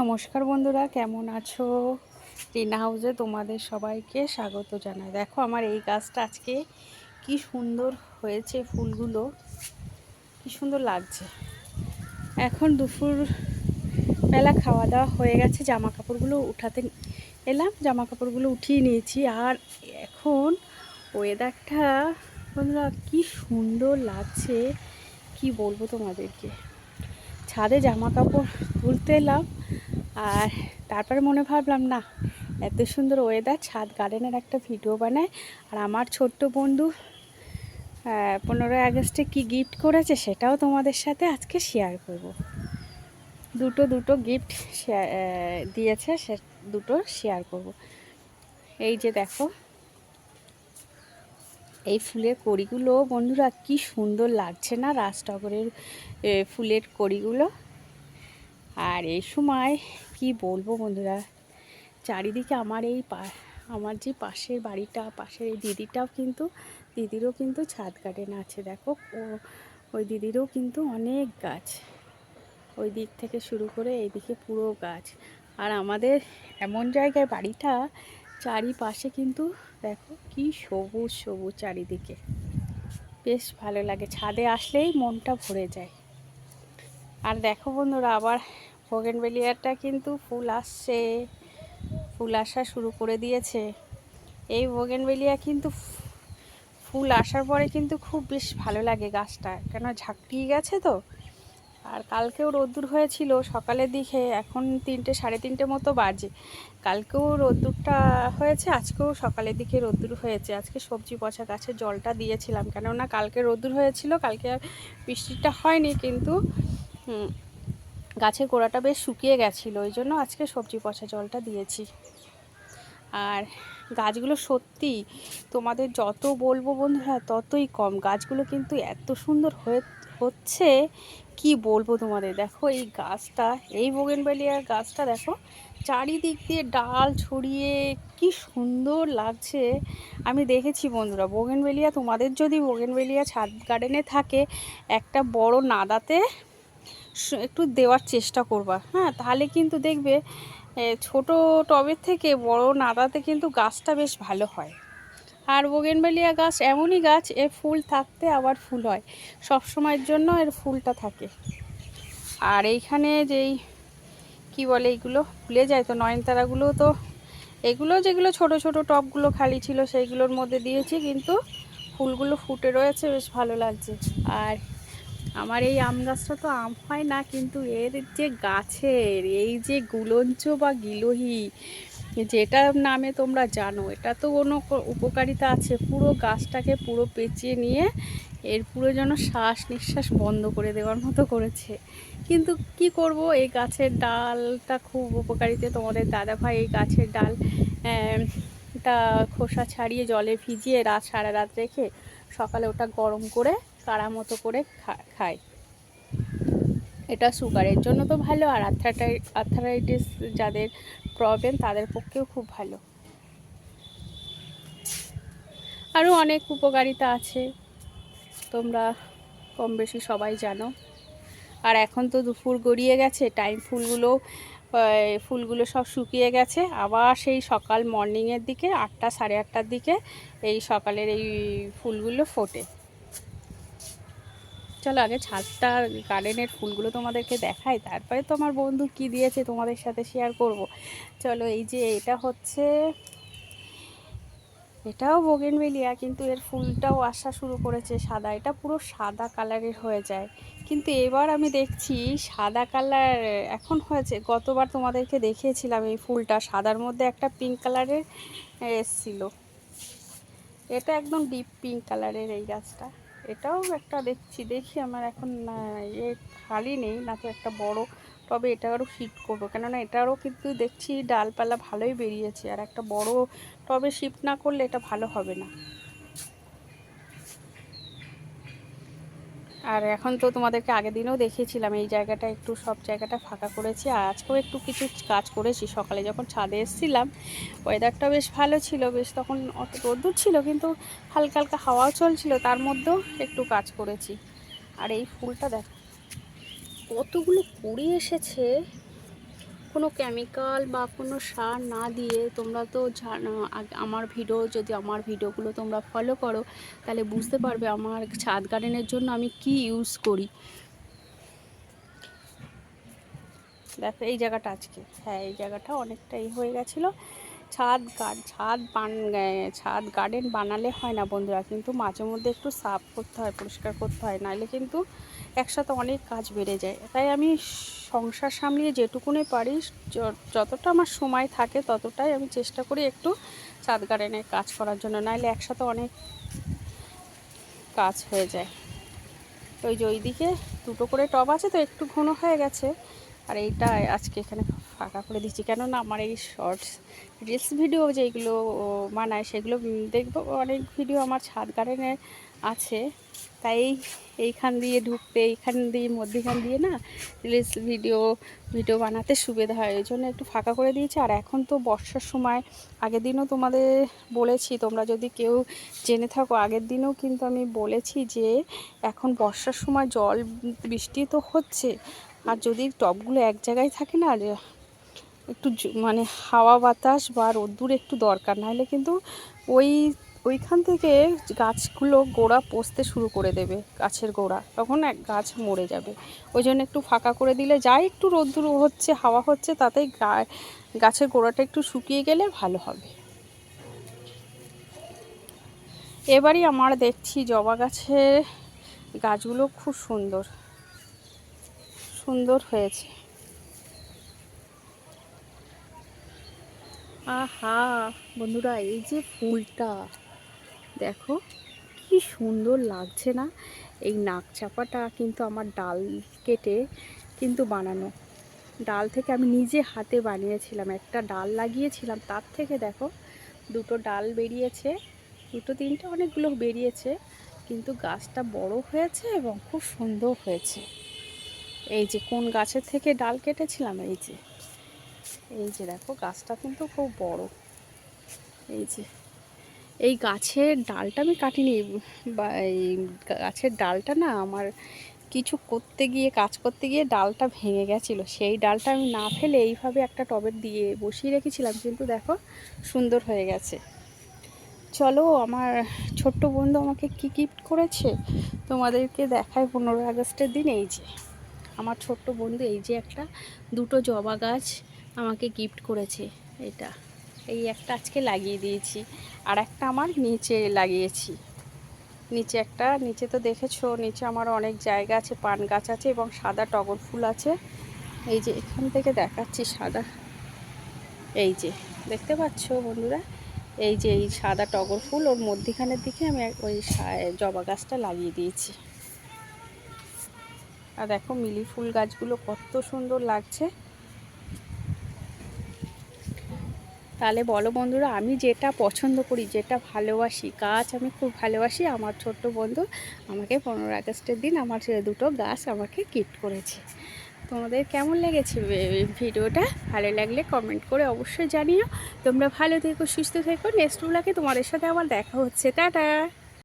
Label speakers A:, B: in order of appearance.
A: নমস্কার বন্ধুরা, কেমন আছো? টিনা হাউসে তোমাদের সবাইকে স্বাগত জানাই। দেখো আমার এই গাছটা আজকে কি সুন্দর হয়েছে ফুলগুলো, কি সুন্দর লাগছে। এখন দুপুর বেলা খাওয়া দাওয়া হয়ে গেছে জামা কাপড়গুলো উঠাতে এলাম জামা কাপড়গুলো উঠিয়ে নিয়েছি। আর এখন ওয়েদারটা বন্ধুরা কি সুন্দর লাগছে, কি বলব তোমাদেরকে? ছাদে জামা কাপড় তুলতে এলাম আর তারপরে মনে ভাবলাম, না, এত সুন্দর ওয়েদার ছাদ গার্ডেনের একটা ভিডিও বানায় আর আমার ছোট্ট বন্ধু পনেরোই আগস্টে কি গিফট করেছে সেটাও তোমাদের সাথে আজকে শেয়ার করব। দুটো দুটো গিফট দিয়েছে, সে দুটো শেয়ার করব। এই যে দেখো এই ফুলের কড়িগুলো, বন্ধুরা কি সুন্দর লাগছে না রাজটগরের ফুলের কড়িগুলো? আর এই সময় কি বলব বন্ধুরা, চারিদিকে আমার এই পা, আমার যে পাশের বাড়িটা, পাশের এই দিদিটাও কিন্তু, দিদিরও কিন্তু ছাদ গার্ডেন আছে, দেখো, ও, ওই দিদিরও কিন্তু অনেক গাছ। ওই দিক থেকে শুরু করে এইদিকে পুরো গাছ। আর আমাদের এমন জায়গায় বাড়িটা চারিপাশে কিন্তু দেখো কি সবুজ সবুজ চারিদিকে। বেশ ভালো লাগে। ছাদে আসলেই মনটা ভরে যায়। আর দেখো বন্ধুরা, আবার বেলিয়ারটা কিন্তু ফুল আসছে। ফুল আসা শুরু করে দিয়েছে। এই বেলিয়া কিন্তু ফুল আসার পরে কিন্তু খুব বেশ ভালো লাগে গাছটা। কেন ঝাঁকটিয়ে গেছে তো? আর কালকেও রোদ্দুর হয়েছিল, সকালের দিকে এখন তিনটে, সাড়ে তিনটে মতো বাজে। কালকেও রোদ্দুরটা হয়েছে, আজকেও সকালের দিকে রোদ্দুর হয়েছে। আজকে সবজি পচা, গাছে জলটা দিয়েছিলাম, কেননা কালকে রোদ্দুর হয়েছিল, কালকে আর বৃষ্টিটা হয়নি, কিন্তু গাছের গোড়াটা বেশ শুকিয়ে গেছিল, ওই জন্য আজকে সবজি পচা, জলটা দিয়েছি। আর গাছগুলো সত্যি তোমাদের যত বলব বন্ধুরা, ততই কম। গাছগুলো কিন্তু এত সুন্দর হয়ে, হচ্ছে কি বলব তোমাদের? দেখো এই গাছটা, এই বোগেনবেলিয়ার গাছটা দেখো, চারিদিক দিয়ে ডাল ছড়িয়ে কি সুন্দর লাগছে। আমি দেখেছি বন্ধুরা বোগেনবেলিয়া তোমাদের যদি বোগেনবেলিয়া ছাদ গার্ডেনে থাকে, একটা বড় নাদাতে একটু দেওয়ার চেষ্টা করবা। হ্যাঁ তাহলে কিন্তু দেখবে ছোট টবের থেকে বড় নাদাতে কিন্তু গাছটা বেশ ভালো হয়। আর বোগেনবেলিয়া গাছ এমনই গাছ, এর ফুল থাকতে আবার ফুল হয়। সব সময়ের জন্য এর ফুলটা থাকে। আর এইখানে যেই, কি বলে এইগুলো ভুলে যায় তো, নয়নতারাগুলো তো, এগুলো যেগুলো ছোট ছোট টপগুলো খালি ছিল, সেইগুলোর মধ্যে দিয়েছি, কিন্তু ফুলগুলো ফুটে রয়েছে, বেশ ভালো লাগছে। আর আমার এই আম গাছটা তো আম হয় না, কিন্তু এর যে গাছের এই যে গুলঞ্চ বা গিলোহি যেটার নামে তোমরা জানো, এটা তো কোনো উপকারিতা আছে। পুরো গাছটাকে পুরো পেঁচিয়ে নিয়ে এর পুরো যেন শ্বাস নিঃশ্বাস বন্ধ করে দেওয়ার মতো করেছে। কিন্তু কি করব, এই গাছের ডালটা খুব উপকারিতা। তোমাদের দাদা ভাই এই গাছের ডাল টা খোসা ছাড়িয়ে জলে ভিজিয়ে রাত, সারা রাত রেখে সকালে ওটা গরম করে কাড়া মতো করে খায়। এটা সুগারের জন্য তো ভালো, আর আর্থারাই আর্থারাইটিস যাদের প্রবলেম তাদের পক্ষেও খুব ভালো। আরও অনেক উপকারিতা আছে, তোমরা কম বেশি সবাই জানো। আর এখন তো দুপুর গড়িয়ে গেছে টাইম ফুলগুলো ফুলগুলো সব শুকিয়ে গেছে। আবার সেই সকাল মর্নিংয়ের দিকে, আটটা সাড়ে আটটার দিকে এই সকালের এই ফুলগুলো ফোটে। চলো আগে ছাদটা গার্ডেনের ফুলগুলো তোমাদেরকে দেখাই। তারপরে তো আমার বন্ধু কি দিয়েছে তোমাদের সাথে শেয়ার করব। চলো এই যে এটা হচ্ছে, এটাও বোগেনভেলিয়া কিন্তু এর ফুলটাও আসা শুরু করেছে সাদা। এটা পুরো সাদা কালারের হয়ে যায়। কিন্তু এবার আমি দেখছি সাদা কালার এখন হয়েছে। গতবার তোমাদেরকে দেখিয়েছিলাম এই ফুলটা, সাদার মধ্যে একটা পিঙ্ক কালারের এসছিল। এটা একদম ডিপ পিঙ্ক কালারের এই গাছটা। এটাও একটা দেখছি, দেখি আমার এখন ইয়ে খালি নেই, না তো একটা বড়, তবে এটা আরও শিফট করব। কেননা এটারও কিন্তু দেখছি ডালপালা ভালোই বেরিয়েছে, আর একটা বড় টবে শিফট না করলে এটা ভালো হবে না। আর এখন তো তোমাদেরকে আগের দিনেও দেখিয়েছিলাম, এই জায়গাটা একটু সব জায়গাটা ফাঁকা করেছি। আর আজকেও একটু কিছু কাজ করেছি, সকালে যখন ছাদে এসেছিলাম ওয়েদারটা বেশ ভালো ছিল, বেশ তখন অত রোদ্দুর ছিল, কিন্তু হালকা হালকা হাওয়াও চলছিল, তার মধ্যেও একটু কাজ করেছি। আর এই ফুলটা দেখ, কতগুলো কুড়ি এসেছে। কোনো কেমিক্যাল বা কোনো সার না দিয়ে তোমরা তো আমার ভিডিও যদি আমার ভিডিওগুলো তোমরা ফলো করো, তাহলে বুঝতে পারবে আমার ছাদ গার্ডেনের জন্য আমি কি ইউজ করি। দেখো, এই জায়গাটা আজকে। হ্যাঁ এই জায়গাটা অনেকটাই হয়ে গেছিল। ছাদ ছাদ বান ছাদ গার্ডেন বানালে হয় না বন্ধুরা। কিন্তু মাঝে মধ্যে একটু সাফ করতে হয়, পরিষ্কার করতে হয়। নাহলে কিন্তু একসাথে অনেক কাজ বেড়ে যায়। তাই আমি সংসার সামলিয়ে যেটুকুনি পারি যতটা আমার সময় থাকে ততটাই আমি চেষ্টা করি একটু ছাদ গার্ডেনে কাজ করার জন্য। নাহলে একসাথে অনেক কাজ হয়ে যায়। ওই যে ওইদিকে দুটো করে টব আছে, তো একটু ঘন হয়ে গেছে। আর এইটা আজকে এখানে ফাঁকা করে দিচ্ছি। কেননা আমার এই শর্টস রিলস ভিডিও যেগুলো বানায় সেগুলো দেখব। অনেক ভিডিও আমার ছাদ গার্ডেনে আছে। তাই এইখান দিয়ে ঢুকতে, এইখান দিয়ে মধ্যেখান দিয়ে না রিলস ভিডিও ভিডিও বানাতে সুবিধা হয়। এই জন্য একটু ফাঁকা করে দিয়েছি। আর এখন তো বর্ষার সময়, আগের দিনও তোমাদের বলেছি, তোমরা যদি কেউ জেনে থাকো, আগের দিনও কিন্তু আমি বলেছি যে এখন বর্ষার সময় জল, বৃষ্টি তো হচ্ছে। আর যদি টবগুলো এক জায়গায় থাকে না একটু মানে হাওয়া বাতাস বা রোদ্দুর একটু দরকার, নাহলে কিন্তু ওই, ওইখান থেকে গাছগুলো গোড়া পচতে শুরু করে দেবে, গাছের গোড়া। তখন এক গাছ মরে যাবে। ওই জন্য একটু ফাঁকা করে দিলে যাই, একটু রোদ্দুর হচ্ছে, হাওয়া হচ্ছে, তাতেই গাছের গোড়াটা একটু শুকিয়ে গেলে ভালো হবে। এবারই আমার দেখছি জবা গাছের গাছগুলো খুব সুন্দর। সুন্দর হয়েছে। আহা, বন্ধুরা, এই যে ফুলটা, দেখো, কি সুন্দর লাগছে না? এই নাক চাপাটা কিন্তু আমার ডাল কেটে কিন্তু বানানো। ডাল থেকে আমি নিজে হাতে বানিয়েছিলাম, একটা ডাল লাগিয়েছিলাম, তার থেকে দেখো, দুটো ডাল বেরিয়েছে, দুটো তিনটে অনেকগুলো বেরিয়েছে, কিন্তু গাছটা বড় হয়েছে এবং খুব সুন্দর হয়েছে। এই যে কোন গাছের থেকে ডাল কেটেছিলাম? এই যে। এই যে দেখো, গাছটা কিন্তু খুব বড়। এই যে, এই গাছের ডালটা আমি কাটিনি, বা এই গাছের ডালটা না আমার কিছু করতে গিয়ে, কাজ করতে গিয়ে ডালটা ভেঙে গেছিল। সেই ডালটা আমি না ফেলে এইভাবে একটা টবের দিয়ে বসিয়ে রেখেছিলাম, কিন্তু দেখো সুন্দর হয়ে গেছে। চলো, আমার ছোট্ট বন্ধু আমাকে কি গিফট করেছে? তোমাদেরকে দেখায় পনেরো আগস্টের দিন, এই যে। আমার ছোট্ট বন্ধু, এই যে একটা দুটো জবা গাছ আমাকে গিফট করেছে, এটা। এই একটা আজকে লাগিয়ে দিয়েছি, আর একটা আমার নিচে লাগিয়েছি। নিচে একটা, নিচে তো দেখেছ, নিচে আমার অনেক জায়গা আছে, পান গাছ আছে এবং সাদা টগর ফুল আছে। এই যে এখান থেকে দেখাচ্ছি সাদা। এই যে, দেখতে পাচ্ছ বন্ধুরা? এই যে এই সাদা টগর ফুল, ওর মধ্যিখানের দিকে আমি ওই জবা গাছটা লাগিয়ে দিয়েছি। আর দেখো মিলি ফুল গাছগুলো কত সুন্দর লাগছে। তাহলে বলো বন্ধুরা, আমি যেটা পছন্দ করি, যেটা ভালোবাসি, গাছ আমি খুব ভালোবাসি, আমার ছোট্ট বন্ধু আমাকে পনেরো আগস্টের দিন আমার দুটো গাছ আমাকে কিট করেছে। তোমাদের কেমন লেগেছে ভিডিওটা? ভালো লাগলে কমেন্ট করে অবশ্যই জানিও। তোমরা ভালো থেকো, সুস্থ থেকো নেক্সট ব্লগে তোমাদের সাথে আবার দেখা হচ্ছে। টাটা!